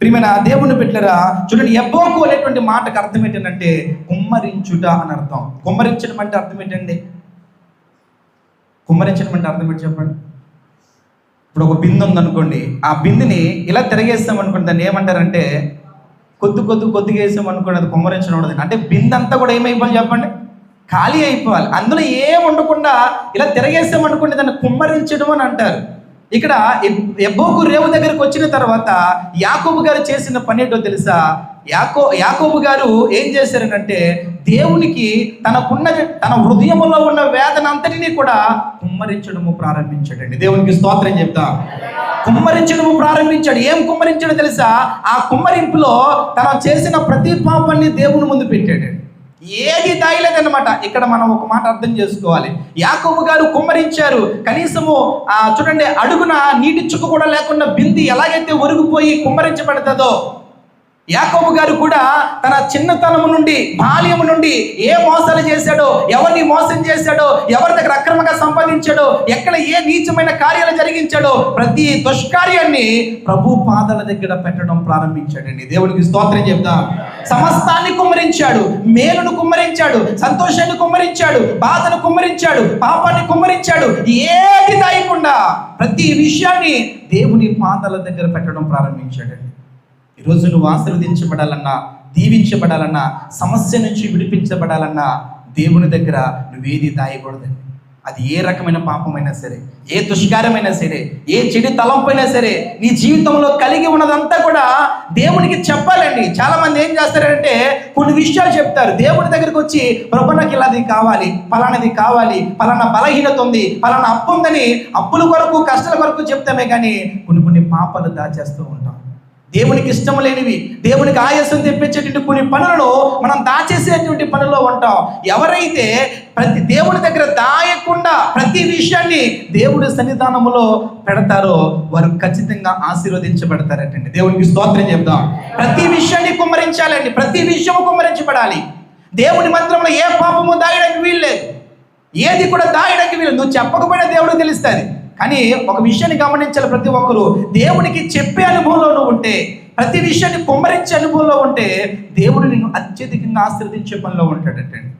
ప్రియమైన దేవుని బిడ్డరా చూడండి ఎబ్బోకు అనేటువంటి మాటకు అర్థం ఏంటంటే కుమ్మరించుట అని అర్థం. కుమ్మరించడం అంటే అర్థం ఏంటండి? కుమ్మరించడం అంటే అర్థం ఏంటి చెప్పండి? ఇప్పుడు ఒక బిందె ఉందనుకోండి ఆ బిందెని ఇలా తిరగేస్తాం అనుకోండి దాన్ని ఏమంటారంటే కొద్ది కొద్ది కొద్దిగా వేసాం అనుకోండి అది కుమ్మరించడం ఉండదు. అంటే బిందంతా అంతా కూడా ఏమైపోవాలి చెప్పండి? ఖాళీ అయిపోవాలి. అందులో ఏం ఉండకుండా ఇలా తిరగేసాం అనుకోండి దాన్ని కుమ్మరించడం అని అంటారు. ఇక్కడ ఎబ్- ఎబ్బోకు రేవు దగ్గరికి వచ్చిన తర్వాత యాకోబు గారు చేసిన పని ఏంటో తెలుసా? యాకో యాకోబు గారు ఏం చేశారంటే దేవునికి తనకున్న తన హృదయంలో ఉన్న వేదన అంతటినీ కూడా కుమ్మరించడము ప్రారంభించాడండి. దేవునికి స్తోత్రం చెప్తా. కుమ్మరించడము ప్రారంభించాడు. ఏం కుమ్మరించాడో తెలుసా? ఆ కుమ్మరింపులో తన చేసిన ప్రతి పాపాన్ని దేవుని ముందు పెట్టాడు ఏది తాగలేదన్నమాట ఇక్కడ మనం ఒక మాట అర్థం చేసుకోవాలి. యాకోబు గారు కుమ్మరించారు. కనీసము ఆ చూడండి అడుగున నీటి చుక్క కూడా లేకుండా బింది ఎలాగైతే ఒరిగిపోయి కుమ్మరించబడుతుందో యాకోబు గారు కూడా తన చిన్నతనము నుండి బాల్యము నుండి ఏ మోసాలు చేశాడో ఎవరిని మోసం చేశాడో ఎవరి దగ్గర అక్రమంగా సంపాదించాడో ఎక్కడ ఏ నీచమైన కార్యాలు జరిగించాడో ప్రతి దుష్కార్యాన్ని ప్రభు పాదాల దగ్గర పెట్టడం ప్రారంభించాడండి. దేవునికి స్తోత్రం చెప్దాం. సమస్తాన్ని కుమ్మరించాడు మేలును కుమ్మరించాడు సంతోషాన్ని కుమ్మరించాడు బాధను కుమ్మరించాడు పాపాన్ని కుమ్మరించాడు. ఏది దాయకుండా ప్రతి విషయాన్ని దేవుని పాదాల దగ్గర పెట్టడం ప్రారంభించాడండి. ఈరోజు నువ్వు ఆశీర్వదించబడాలన్నా దీవించబడాలన్నా సమస్య నుంచి విడిపించబడాలన్నా దేవుని దగ్గర నువ్వేది దాయకూడదండి. అది ఏ రకమైన పాపమైనా సరే ఏ దుష్కారమైనా సరే ఏ చెడు తలంపైనా సరే నీ జీవితంలో కలిగి ఉన్నదంతా కూడా దేవునికి చెప్పాలండి. చాలా మంది ఏం చేస్తారంటే కొన్ని విషయాలు చెప్తారు. దేవుని దగ్గరికి వచ్చి ప్రభు నాకు ఇలాది కావాలి ఫలానది కావాలి ఫలానా బలహీనత ఉంది ఫలానా అప్పు ఉందని అప్పుల కొరకు కష్టాల కొరకు చెప్తామే కానీ కొన్ని కొన్ని పాపాలు దాచేస్తూ ఉంటాం. దేవునికి ఇష్టం లేనివి దేవునికి ఆయాసం తెప్పించేటువంటి కొన్ని పనులను మనం దాచేసేటువంటి పనుల్లో ఉంటాం. ఎవరైతే ప్రతి దేవుని దగ్గర దాయకుండా ప్రతి విషయాన్ని దేవుడి సన్నిధానంలో పెడతారో వారు ఖచ్చితంగా ఆశీర్వదించబడతారటండి. దేవునికి స్తోత్రం చెప్దాం. ప్రతి విషయాన్ని కుమ్మరించాలండి. ప్రతి విషయము కుమ్మరించబడాలి. దేవుని మంత్రంలో ఏ పాపము దాయడానికి వీల్లేదు. ఏది కూడా దాయడానికి వీలు నువ్వు చెప్పకపోయినా దేవుడు తెలుస్తుంది. కానీ ఒక విషయాన్ని గమనించాలి ప్రతి ఒక్కరు. దేవునికి చెప్పే అనుభవంలో నువ్వు ఉంటే ప్రతి విషయాన్ని కుమ్మరించే అనుభవంలో ఉంటే దేవుడు నిన్ను అత్యధికంగా ఆశీర్వదించే పనిలో ఉంటాడటండి.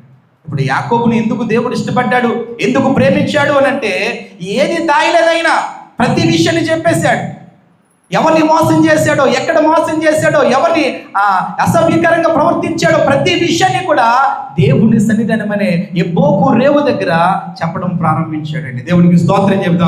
ఇప్పుడు యాకోబుని ఎందుకు దేవుడు ఇష్టపడ్డాడు? ఎందుకు ప్రేమించాడు అని అంటే ఏది తాయిలేదైనా ప్రతి విషయాన్ని చెప్పేశాడు. ఎవరిని మోసం చేశాడో ఎక్కడ మోసం చేశాడో ఎవరిని ఆ, అసభ్యకరంగా ప్రవర్తించాడో ప్రతి విషయాన్ని కూడా దేవుని సన్నిధానమనే ఎబ్బోకు రేవు దగ్గర చెప్పడం ప్రారంభించాడండి. దేవునికి స్తోత్రం చెబుదాం.